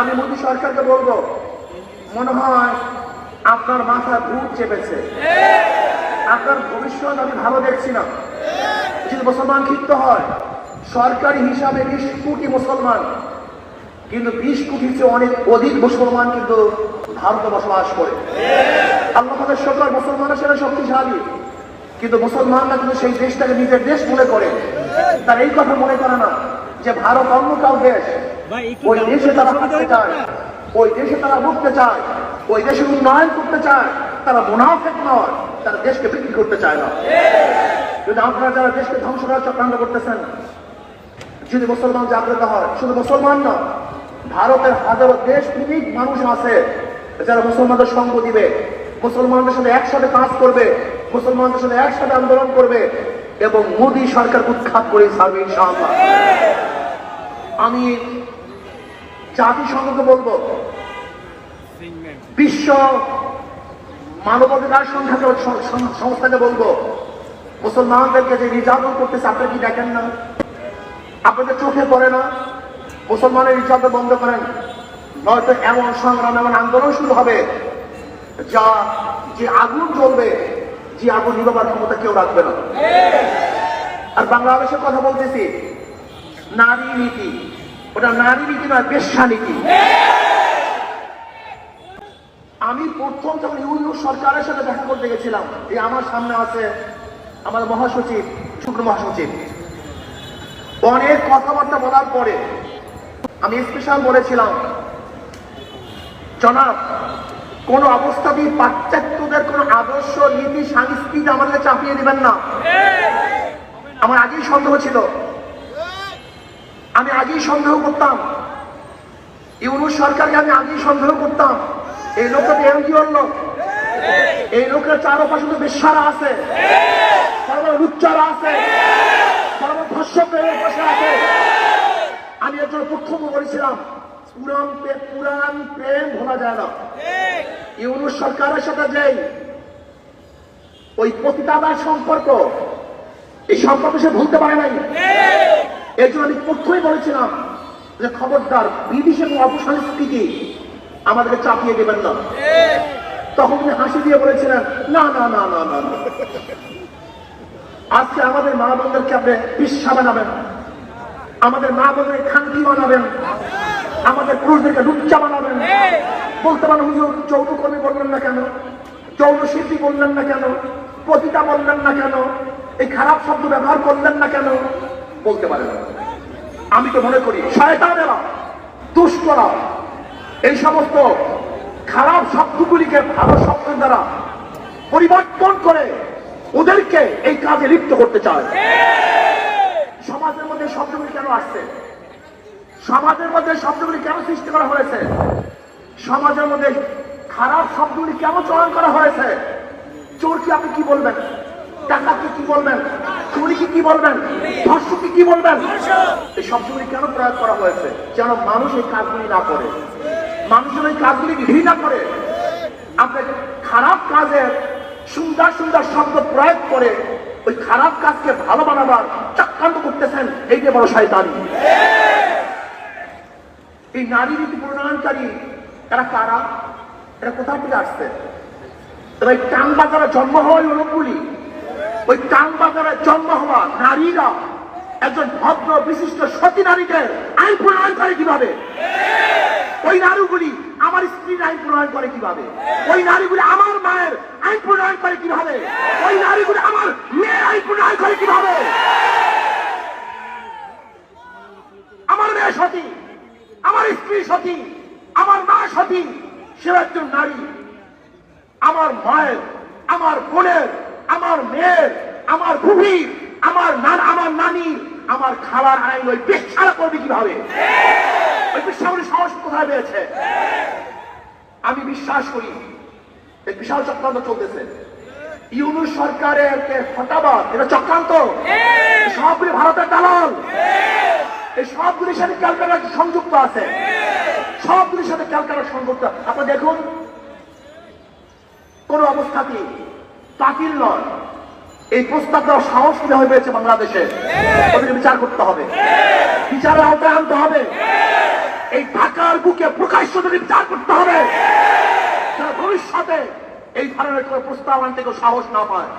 আমি মোদী সরকারকে বলব, মনে হয় আপনার মাথা ভূত চেপেছে। আপনার ভবিষ্যৎ আমি ভালো দেখছি না। যদি মুসলমান ক্ষিপ্ত হয়, সরকারি হিসাবে বিশ কোটি মুসলমান, কিন্তু বিশ কোটির চেয়ে অনেক অধিক মুসলমান কিন্তু ভারতে বসবাস করে। আল্লাহ তাদের সকল মুসলমানের সাথে শক্তিশালী। কিন্তু মুসলমানরা কিন্তু সেই দেশটাকে নিজের দেশ মনে করে। তার এই কথা মনে করে না যে ভারত অন্য কাউ দেশ। ওই দেশে তারা থাকতে চায়। ওই দেশে তারা উঠতে চায়। ওই দেশের উন্নয়ন করতে চায়। তারা মুনাফেক নয়। তারা দেশকে বিক্রি করতে চায় না। যদি আপনারা যারা দেশকে ধ্বংস করার চক্রান্ত করতেছেন যদি মুসলমান জাগ্রত হয় শুধু মুসলমান না ভারতের হাজারো দেশ ভিত্তিক মানুষ আছে যারা মুসলমানদের সঙ্গ দিবে। মুসলমানদের সাথে একসাথে কাজ করবে। মুসলমানদের সাথে একসাথে আন্দোলন করবে। এবং মোদী সরকার উৎখাত করে ছাড়বে ইনশাআল্লাহ। আমি জাতিসংঘকে বলব। বিশ্ব মানবাধিকার সংখ্যাকে সংস্থাকে বলব। মুসলমানদেরকে যে নির্যাতন করতেছে আপনারা কি দেখেন না? আপনাদের চোখে পড়ে না? মুসলমানের নির্যাতন বন্ধ করেন। নয়তো এমন সংগ্রাম, এমন আন্দোলন শুরু হবে যা যে আগুন জ্বলবে, যে আগুন নিবাবার ক্ষমতা কেউ রাখবে না। আর বাংলাদেশের কথা বলতেছি, নারী নীতি। ওটা নারী নীতি নয় বেশ্যা নীতি। আমি প্রথম যখন ইউনিয়ন সরকারের সাথে দেখা করতে গেছিলাম, এই আমার সামনে আছে আমার মহাসচিব, শুক্র মহাসচিব। অনেক কথাবার্তা বলার পরে আমি স্পেশাল বলেছিলাম, জনাব, কোন অবস্থাতেই পাশ্চাত্যদের কোন আদর্শ, নীতি, সংস্কৃতি আমাদের চাপিয়ে দিবেন না। আমার আগেই সন্দেহ ছিল। আমি আগেই সন্দেহ করতাম। ইউনুস সরকারকে আমি আগেই সন্দেহ করতাম। এই লোকটা এনজিওর লোক। এই লোকের চারপাশে তো বেশ্যারা আছে। লুচ্চারা আছে। আছে। আমি একজন প্রথম বলেছিলাম পুরান প্রে- পুরান প্রেম ভোলা যায় না। ইউনুস সরকারের সাথে যেই ওই পতিতাদার সম্পর্ক, এই সম্পর্ক সে ভুলতে পারে নাই। এর জন্য আমি প্রথমেই বলেছিলাম যে খবরদার বিদেশ এবং অপসংস্কৃতি আমাদেরকে চাপিয়ে দেবেন না। তখন তিনি হাসি দিয়ে বলেছিলেন, না না না না না আজকে আমাদের মা বোনদেরকে আপনি বিশ্বা বানাবেন। আমাদের মা বোনদের খানকি বানাবেন। আমাদের পুরুষদেরকে লুচ্চা বানাবেন। বলতে পারেন, হুজুর যৌনকর্মী বললেন না কেন? যৌন শিল্পী বললেন না কেন? পতিতা বললেন না কেন? এই খারাপ শব্দ ব্যবহার করলেন না কেন? বলতে পারেন আমি তো মনে করি শয়তানেরা, দুষ্টরা, এই সমস্ত খারাপ শব্দগুলিকে ভালো শব্দের দ্বারা পরিবর্তন করে ওদেরকে এই কাজে লিপ্ত করতে চায়। সমাজের মধ্যে শব্দগুলি কেন আসছে? সমাজের মধ্যে শব্দগুলি কেন সৃষ্টি করা হয়েছে? সমাজের মধ্যে খারাপ শব্দগুলি কেন চয়ন করা হয়েছে? চোর কি আপনি কি বলবেন? টাকাকে কি বলবেন? চুরিকে কি বলবেন? ধর্ষকে কি বলবেন? এই শব্দগুলি কেন প্রয়োগ করা হয়েছে? যেন মানুষ এই কাজগুলি না করে। মানুষের এই কাজগুলি ঘৃণা করে। আপনি খারাপ কাজের সুন্দর সুন্দর শব্দ প্রয়োগ করে ওই খারাপ কাজকে ভালো বানাবার চক্রান্ত করতেছেন, এই যে বড় শয়তানি। এই নারী নীতি প্রণয়নকারী, এরা কারা? এরা কোথা থেকে আসছে? এবার এই টাং বাজারে জন্ম হওয়া ওই লোকগুলি। ওই টাং বাজারে জন্ম হওয়া নারীরা একজন ভদ্র, বিশিষ্ট, সতী নারীকে আইন প্রণয়ন করে কীভাবে? ওই নারীগুলি আমার স্ত্রীর আইন প্রণয়ন করে কীভাবে? ওই নারীগুলি আমার মায়ের আইন প্রণয়ন করে কীভাবে? ওই নারীগুলি আমার মেয়ের আইন প্রণয়ন করে কীভাবে? আমার মেয়ে সতী, আমার স্ত্রী সতী, আমার মা সতী সে একজন নারী। আমার মায়ের, আমার বোনের আমার মেয়ের আমার ভূমির আমার নান আমার নানি আমার খাবার আইন ওই বেশালা করবে কীভাবে? ওই বিশ্বাসের সাহস কোথায় পেয়েছে? আমি বিশ্বাস করি এই বিশাল চক্রান্ত চলতেছে। ইউনুস সরকারের কে হটাবাদ এটা চক্রান্ত। সবগুলি ভারতের দালাল। এই সবগুলির সাথে ক্যালকাটা সংযুক্ত আছে। সবগুলির সাথে ক্যালকাটা সংযুক্ত আপনি দেখুন কোন অবস্থাতেই বাতিল নয়। এই প্রস্তাব দেওয়ার সাহস হয়ে পেয়েছে বাংলাদেশে? ওদেরকে বিচার করতে হবে। বিচারের আওতায় আনতে হবে। এই ঢাকার বুকে প্রকাশ্য বিচার করতে হবে ভবিষ্যতে এই ধরনের কোনো প্রস্তাব আনতে কেউ সাহস না পায়।